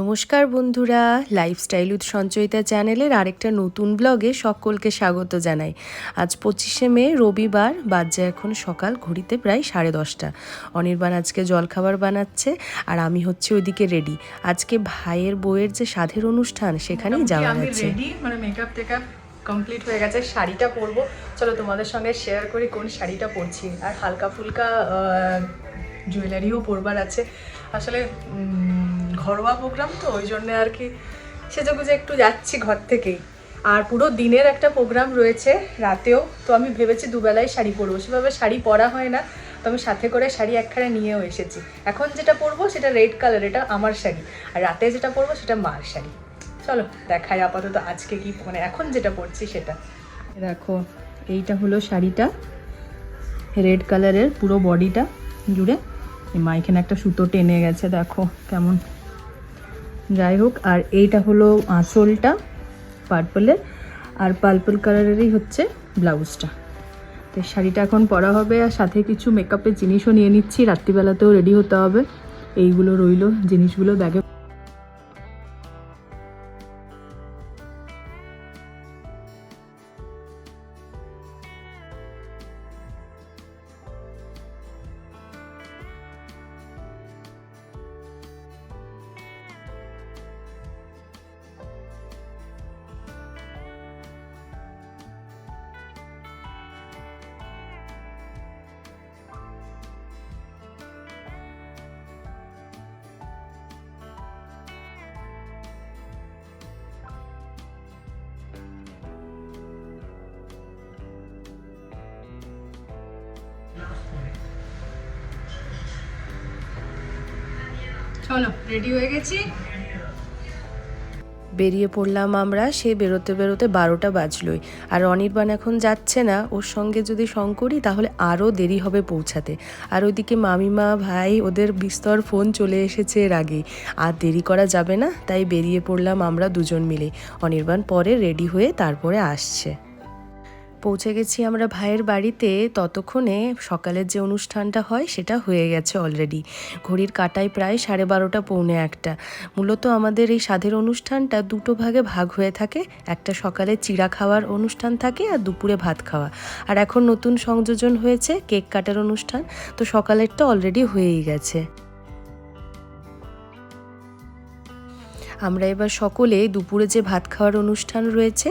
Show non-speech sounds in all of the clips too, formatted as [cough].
নমস্কার বন্ধুরা lifestyle with Sanchayita চ্যানেলের আরেকটা নতুন ব্লগে সকলকে স্বাগত জানাই। আজ পঁচিশে মে রবিবার বাজে এখন সকাল ঘড়িতে প্রায় সাড়ে দশটা। অনির্বাণ আজকে জলখাবার বানাচ্ছে আর আমি হচ্ছে ওইদিকে রেডি আজকে ভাইয়ের বইয়ের যে সাধের অনুষ্ঠান সেখানেই যাওয়া আছে মানে মেকআপ টেকআপ কমপ্লিট হয়ে গেছে শাড়িটা পরবো। চলো তোমাদের সঙ্গে শেয়ার করি কোন শাড়িটা পরছি। আর হালকা ফুলকা জুয়েলারিও পরবার আছে। আসলে ঘরোয়া প্রোগ্রাম তো, ওই জন্য আর কি সেজেগুজে একটু যাচ্ছি ঘর থেকেই। আর পুরো দিনের একটা প্রোগ্রাম রয়েছে রাতেও, তো আমি ভেবেছি দুবেলায় শাড়ি পরবো। সেভাবে শাড়ি পরা হয় না, তো আমি সাথে করে শাড়ি একখানে নিয়েও এসেছি। এখন যেটা পরবো সেটা রেড কালার, এটা আমার শাড়ি। আর রাতে যেটা পরবো সেটা মার শাড়ি। চলো, দেখাই আপাতত আজকে কি মানে এখন যেটা পরছি সেটা। দেখো, এইটা হলো শাড়িটা। রেড কালারের পুরো বডিটা জুড়ে। মা এখানে একটা সুতো টেনে গেছে, দেখো কেমন। যাই হোক আর এইটা হলো আঁচলটা পার্পলের, আর পার্পল কালারেরই হচ্ছে ব্লাউজটা। তো শাড়িটা এখন পরা হবে, আর সাথে কিছু মেকআপের জিনিসও নিয়ে নিচ্ছি। রাত্রিবেলাতেও রেডি হতে হবে। এইগুলো রইল জিনিসগুলো ব্যাগে চলো রেডি হয়ে গেছি। বেরিয়ে পড়লাম আমরা, সে বেরোতে বেরোতে বারোটা বাজলোই। আর অনির্বাণ এখন যাচ্ছে না, ওর সঙ্গে যদি সং করি তাহলে আরও দেরি হবে পৌঁছাতে। আর ওইদিকে মামিমা, ভাই, ওদের বিস্তর ফোন চলে এসেছে এর আগে আর দেরি করা যাবে না, তাই বেরিয়ে পড়লাম আমরা দুজন মিলে। অনির্বাণ পরে রেডি হয়ে তারপরে আসছে। পৌঁছে গেছি আমরা ভাইয়ের বাড়িতে, ততক্ষণে সকালের যে অনুষ্ঠানটা হয় সেটা হয়ে গেছে অলরেডি ঘড়ির কাটায় প্রায় সাড়ে বারোটা, পৌনে একটা। মূলত আমাদের এই সাধের অনুষ্ঠানটা দুটো ভাগে ভাগ হয়ে থাকে। একটা সকালে চিড়া খাওয়ার অনুষ্ঠান থাকে আর দুপুরে ভাত খাওয়া। আর এখন নতুন সংযোজন হয়েছে কেক কাটার অনুষ্ঠান। তো সকালেরটা অলরেডি হয়েই গেছে। আমরা এবার সকলে দুপুরে যে ভাত খাওয়ার অনুষ্ঠান রয়েছে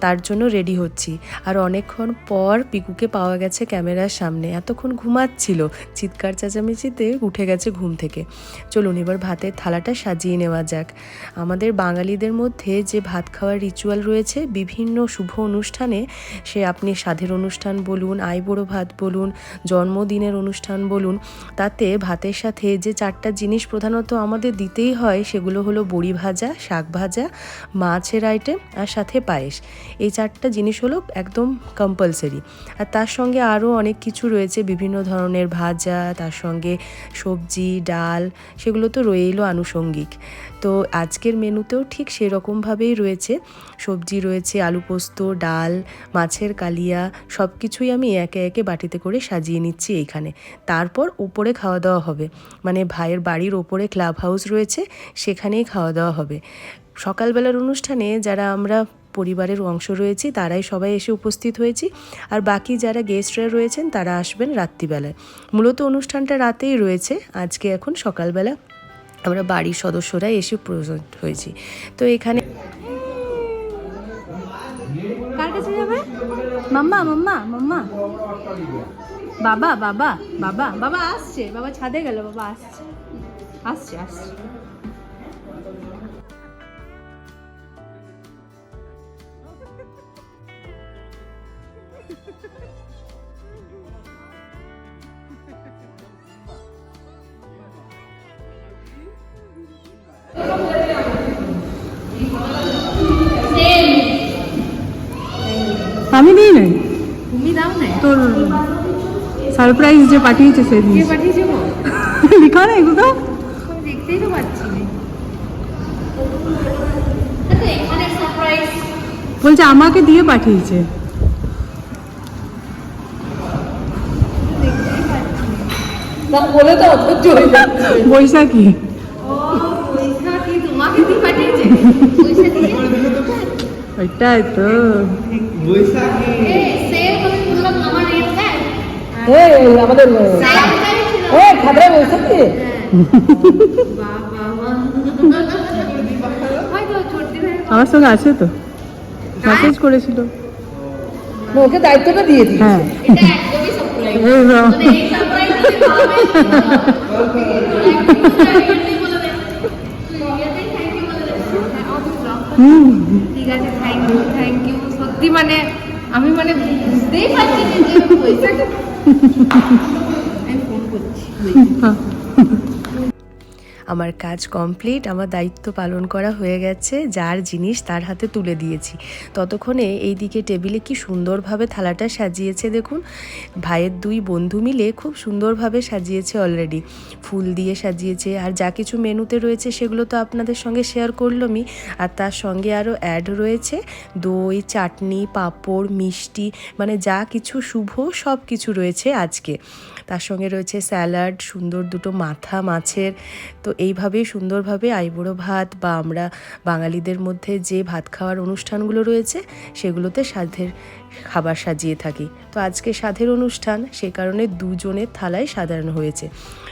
তার জন্য রেডি হচ্ছি। আর অনেকক্ষণ পর পিকুকে পাওয়া গেছে ক্যামেরার সামনে। এতক্ষণ ঘুমাচ্ছিল। চিৎকার চেঁচামেচিতে উঠে গেছে ঘুম থেকে। চলুন এবার ভাতের থালাটা সাজিয়ে নেওয়া যাক। আমাদের বাঙালিদের মধ্যে যে ভাত খাওয়ার রিচুয়াল রয়েছে, বিভিন্ন শুভ অনুষ্ঠানে সে আপনি সাধের অনুষ্ঠান বলুন আইবুড়ো ভাত বলুন, জন্মদিনের অনুষ্ঠান বলুন, তাতে ভাতের সাথে যে চারটা জিনিস প্রধানত আমাদের দিতেই হয়, সেগুলো হলো বড়ি ভাজা, শাক ভাজা, মাছের আইটেম আর সাথে পায়েস। এই চারটা জিনিস হলো একদম কম্পালসারি আর তার সঙ্গে আরও অনেক কিছু রয়েছে, বিভিন্ন ধরনের ভাজা, তার সঙ্গে সবজি, ডাল, সেগুলো তো রয়েইলো আনুষঙ্গিক। তো আজকের মেনুতেও ঠিক সেরকমভাবেই রয়েছে। সবজি রয়েছে, আলু পোস্ত, ডাল, মাছের কালিয়া সব কিছুই আমি একে একে বাটিতে করে সাজিয়ে নিচ্ছি এইখানে। তারপর উপরে খাওয়া দাওয়া হবে। মানে ভাইয়ের বাড়ির ওপরে ক্লাব হাউস রয়েছে, সেখানেই খাওয়া দাওয়া হবে। সকালবেলার অনুষ্ঠানে যারা আমরা পরিবারের অংশ রয়েছি, তারাই সবাই এসে উপস্থিত হয়েছি। আর বাকি যারা গেস্টরা রয়েছেন, তারা আসবেন রাত্রিবেলায়। মূলত অনুষ্ঠানটা রাতেই রয়েছে। আজকে এখন সকালবেলা আমরা বাড়ির সদস্যরা এসে প্রেজেন্ট হয়েছি। তো এখানে কার কাছে যাবে? মাম্মা মাম্মা মাম্মা। বাবা বাবা বাবা বাবা আসছে। বাবা ছাদে গেল, বাবা আসছে। আসছে আসছে। আমি দিই নাই। তুমি দাও না তোর সারপ্রাইজ যে পাঠিয়েছে সে কে পাঠিয়েছে [laughs] লিখা নাই আমি দেখতেই তো পাচ্ছি না। বলছে আমাকে দিয়ে পাঠিয়েছে। বলে তো হয়ে বৈশাখী ও পরীক্ষা কি এটাই তো আমাদের খাবরা বৈশাখী আমার সঙ্গে আছে তো মেসেজ করেছিল ওকে দায়িত্বটা দিয়ে দিই হ্যাঁ এই ঠিক আছে থ্যাংক ইউ থ্যাংক ইউ সত্যি মানে আমি মানে বুঝতেই পারছি যে আমি ফোন করছি। হ্যাঁ। আমার কাজ কমপ্লিট, আমার দায়িত্ব পালন করা হয়ে গেছে, যার জিনিস তার হাতে তুলে দিয়েছি। ততক্ষণে এইদিকে টেবিলে কি সুন্দরভাবে থালাটা সাজিয়েছে দেখুন। ভাইয়ের দুই বন্ধু মিলে খুব সুন্দরভাবে সাজিয়েছে অলরেডি ফুল দিয়ে সাজিয়েছে, আর যা কিছু মেনুতে রয়েছে সেগুলো তো আপনাদের সঙ্গে শেয়ার করলামই। আর তার সঙ্গে আরও অ্যাড রয়েছে দই, চাটনি, পাঁপড়, মিষ্টি মানে যা কিছু শুভ সব কিছু রয়েছে আজকে। তার সঙ্গে রয়েছে স্যালাড, সুন্দর দুটো মাথা মাছের। তো এইভাবেই সুন্দরভাবে আইবুড়ো ভাত বা আমরা বাঙালিদের মধ্যে যে ভাত খাওয়ার অনুষ্ঠানগুলো রয়েছে, সেগুলোতে সাধের খাবার সাজিয়ে থাকি। তো আজকে সাধের অনুষ্ঠান, সে কারণে দুজনের থালায় সাজানো হয়েছে।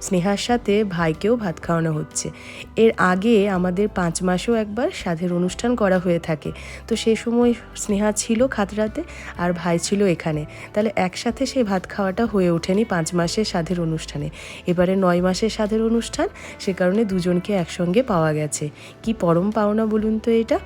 স্নেহার সাথে ভাইকেও ভাত খাওয়ানো হচ্ছে। এর আগে আমাদের পাঁচ মাসেও একবার সাধের অনুষ্ঠান করা হয়ে থাকে। তো সেই সময় স্নেহা ছিল খাতড়াতে আর ভাই ছিল এখানে। তাহলে একসাথে সেই ভাত খাওয়াটা হয়ে ওঠেনি পাঁচ মাসের সাধের অনুষ্ঠানে। এবারে নয় মাসের সাধের অনুষ্ঠান, সে কারণে দুজনকে একসঙ্গে পাওয়া গেছে। কি পরম পাওনা বলুন তো এটা?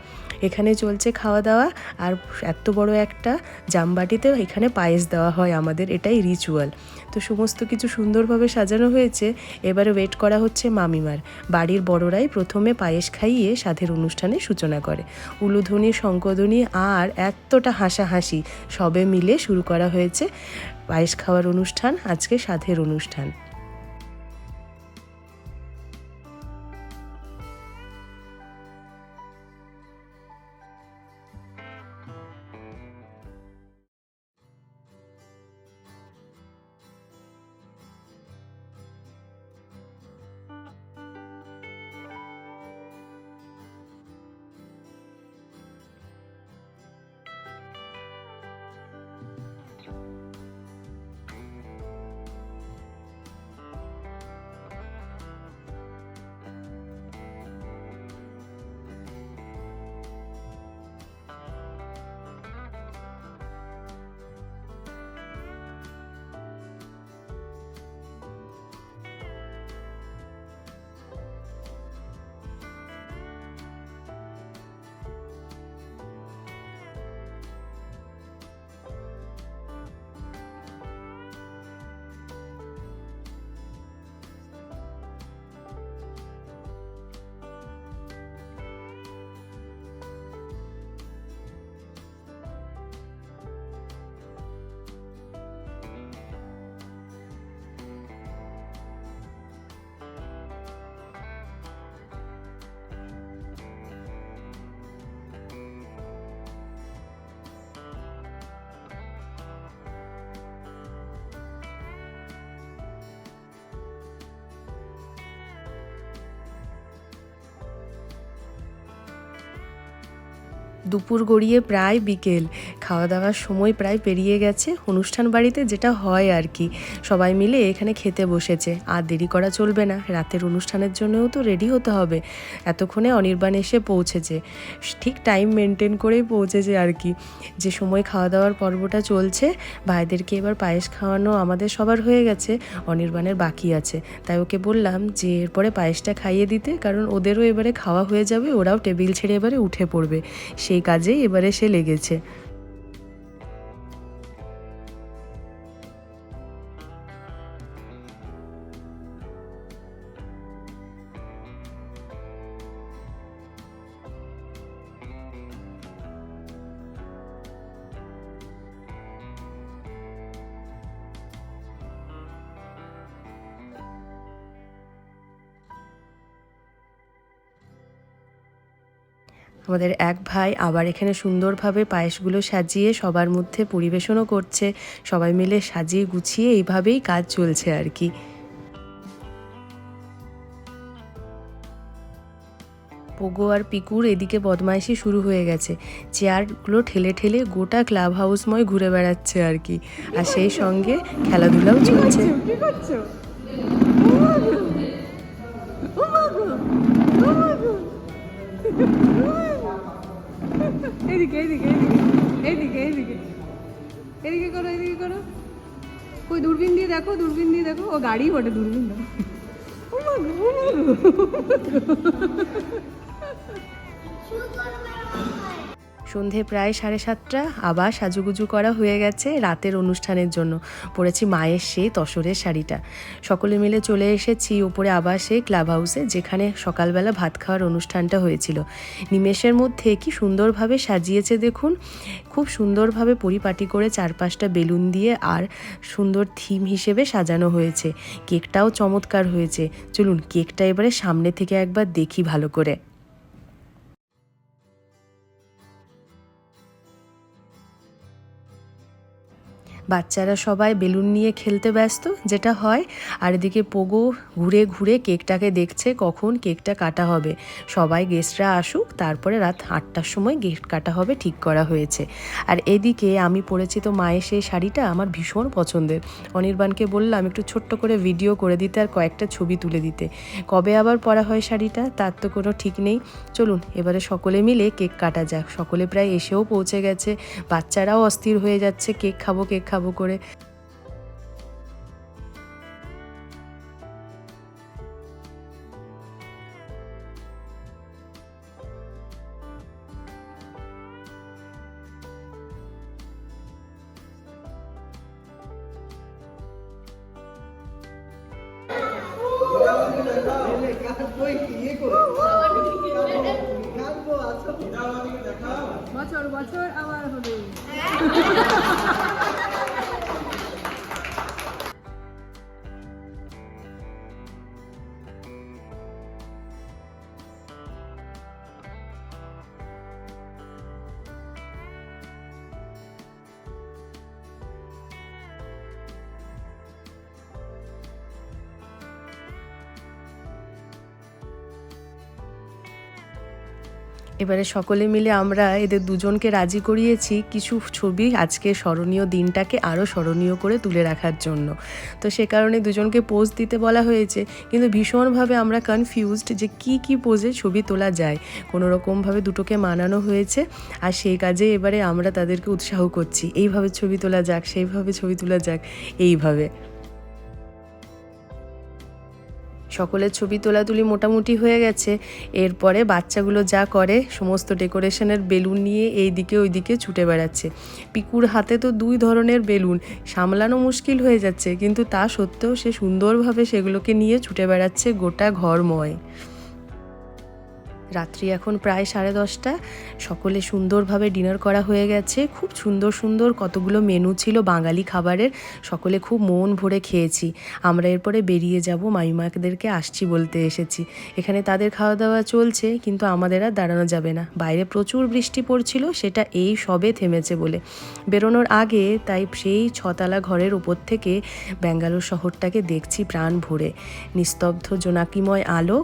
এখানে চলছে খাওয়া দাওয়া আর এত বড় একটা জামবাটিতে এখানে পায়েস দেওয়া হয় আমাদের, এটাই রিচুয়াল তো সমস্ত কিছু সুন্দরভাবে সাজানো হয়েছে, এবারে ওয়েট করা হচ্ছে মামিমার। বাড়ির বড়রাই প্রথমে পায়েস খাইয়ে সাধের অনুষ্ঠানে সূচনা করে। উলুধ্বনি, শঙ্কধ্বনি আর এতটা হাসাহাসি সবে মিলে শুরু করা হয়েছে পায়েস খাওয়ার অনুষ্ঠান, আজকে সাধের অনুষ্ঠান। দুপুর গড়িয়ে প্রায় বিকেল। খাওয়া দাওয়ার সময় প্রায় পেরিয়ে গেছে। অনুষ্ঠান বাড়িতে যেটা হয় আর কি। সবাই মিলে এখানে খেতে বসেছে। আর দেরি করা চলবে না। রাতের অনুষ্ঠানের জন্যও তো রেডি হতে হবে। এতক্ষণে অনির্বাণ এসে পৌঁছেছে। ঠিক টাইম মেনটেন করেই পৌঁছেছে আর কি। যে সময় খাওয়া দাওয়ার পর্বটা চলছে, ভাইদেরকে এবার পায়েস খাওয়ানো আমাদের সবার হয়ে গেছে। অনির্বাণের বাকি আছে। তাই ওকে বললাম যে, এরপরে পায়েসটা খাইয়ে দিতে। কারণ ওদেরও এবারে খাওয়া হয়ে যাবে। ওরাও টেবিল ছেড়ে এবারে উঠে পড়বে। সেই কাজেই এবারে সে লেগেছে। আমাদের এক ভাই আবার এখানে সুন্দরভাবে পায়েসগুলো সাজিয়ে সবার মধ্যে পরিবেশনও করছে। সবাই মিলে সাজিয়ে গুছিয়ে এইভাবেই কাজ চলছে আর কি। পোগো আর পিকুর এদিকে বদমাইশি শুরু হয়ে গেছে। চেয়ারগুলো ঠেলে ঠেলে গোটা ক্লাব হাউসময় ঘুরে বেড়াচ্ছে আর কি। আর সেই সঙ্গে খেলাধুলাও চলছে। কি এদিকে এদিকে এদিকে এদিকে এদিকে। করো এদিকে করো। ওই দূরবীন দিয়ে দেখো, দূরবীন দিয়ে দেখো। ও গাড়ি বটে, দূরবীন দেখো। সন্ধে প্রায় সাড়ে সাতটা। আবার সাজুগুজু করা হয়ে গেছে রাতের অনুষ্ঠানের জন্য। পরেছি মায়ের সেই তসরের শাড়িটা। সকলে মিলে চলে এসেছি উপরে আবার সেই ক্লাব হাউসে যেখানে সকালবেলা ভাত খাওয়ার অনুষ্ঠানটা হয়েছিল। নিমেষের মধ্যে কি সুন্দরভাবে সাজিয়েছে দেখুন। খুব সুন্দরভাবে পরিপাটি করে চারপাশটা বেলুন দিয়ে আর সুন্দর থিম হিসেবে সাজানো হয়েছে। কেকটাও চমৎকার হয়েছে। চলুন, কেকটা এবারে সামনে থেকে একবার দেখি ভালো করে। বাচ্চারা সবাই বেলুন নিয়ে খেলতে ব্যস্ত, যেটা হয়, আর এদিকে পোগো ঘুরে ঘুরে কেকটাকে দেখছে কখন কেকটা কাটা হবে। সবাই গেস্টরা আসুক, তারপরে রাত আটটার সময় কেক কাটা হবে ঠিক করা হয়েছে। আর এদিকে আমি পরেছি তো মায়ের সেই শাড়িটা, আমার ভীষণ পছন্দের। অনির্বাণকে বললাম, একটু ছোট্ট করে ভিডিও করে দিতে আর কয়েকটা ছবি তুলে দিতে। কবে আবার পরা হয় শাড়িটা? তার তো কোনো ঠিক নেই। চলুন, এবারে সকলে মিলে কেক কাটা যাক। সকলে প্রায় এসেও পৌঁছে গেছে। বাচ্চারাও অস্থির হয়ে যাচ্ছে। কেক খাব, কেক খাব করে। বছর বছর আবার হবে [laughs] এবারে সকলে মিলে আমরা এদের দুজনকে রাজি করিয়েছি কিছু ছবি আজকে স্মরণীয় দিনটাকে আরও স্মরণীয় করে তুলে রাখার জন্য। তো সে কারণে দুজনকে পোজ দিতে বলা হয়েছে, কিন্তু ভীষণভাবে আমরা কনফিউজড যে কি কি পোজে ছবি তোলা যায়। কোনো রকমভাবে দুটোকে মানানো হয়েছে, আর সেই কাজে এবারে আমরা তাদেরকে উৎসাহ করছি। এইভাবে ছবি তোলা যাক, সেইভাবে ছবি তোলা যাক, এইভাবে। সকলের ছবি তোলাতুলি মোটামুটি হয়ে গেছে। এরপরে বাচ্চাগুলো যা করে, সমস্ত ডেকোরেশনের বেলুন নিয়ে এই দিকে ওই দিকে ছুটে বেড়াচ্ছে। পিকুর হাতে তো দুই ধরনের বেলুন, সামলানো মুশকিল হয়ে যাচ্ছে, কিন্তু তা সত্ত্বেও সে সুন্দরভাবে সেগুলোকে নিয়ে ছুটে বেড়াচ্ছে গোটা ঘরময়। রাত্রি এখন প্রায় সাড়ে দশটা। সকলে সুন্দরভাবে ডিনার করা হয়ে গেছে। খুব সুন্দর সুন্দর কতগুলো মেনু ছিল বাঙালি খাবারের, সকলে খুব মন ভরে খেয়েছি। আমরা এরপরে বেরিয়ে যাব মাইমাদেরকে আসছি বলতে এসেছি। এখানে তাদের খাওয়া দাওয়া চলছে, কিন্তু আমাদের আর দাঁড়ানো যাবে না। বাইরে প্রচুর বৃষ্টি পড়ছিল, সেটা এই সবে থেমেছে বলে। বেরোনোর আগে তাই সেই ছতলা ঘরের উপর থেকে ব্যাঙ্গালোর শহরটাকে দেখছি প্রাণ ভরে। নিস্তব্ধ জোনাকিময় আলো,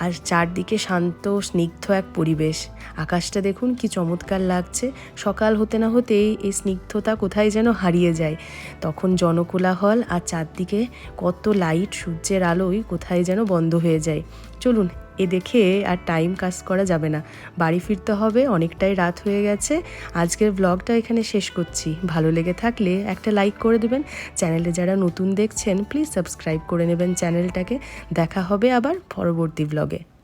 আর চারদিকে শান্ত স্নিগ্ধ এক পরিবেশ। আকাশটা দেখুন কি চমৎকার লাগছে। সকাল হতে না হতেই এই স্নিগ্ধতা কোথায় যেন হারিয়ে যায়। তখন জনকোলাহল আর চারদিকে কত লাইট, সূর্যের আলোয় কোথায় যেন বন্ধ হয়ে যায়। চলুন, এ দেখে আর টাইম কাজ করা যাবে না। বাড়ি ফিরতে হবে, অনেকটাই রাত হয়ে গেছে। আজকের ব্লগটা এখানে শেষ করছি। ভালো লেগে থাকলে একটা লাইক করে দেবেন। চ্যানেলে যারা নতুন দেখছেন প্লিজ সাবস্ক্রাইব করে নেবেন চ্যানেলটাকে। দেখা হবে আবার পরবর্তী ব্লগে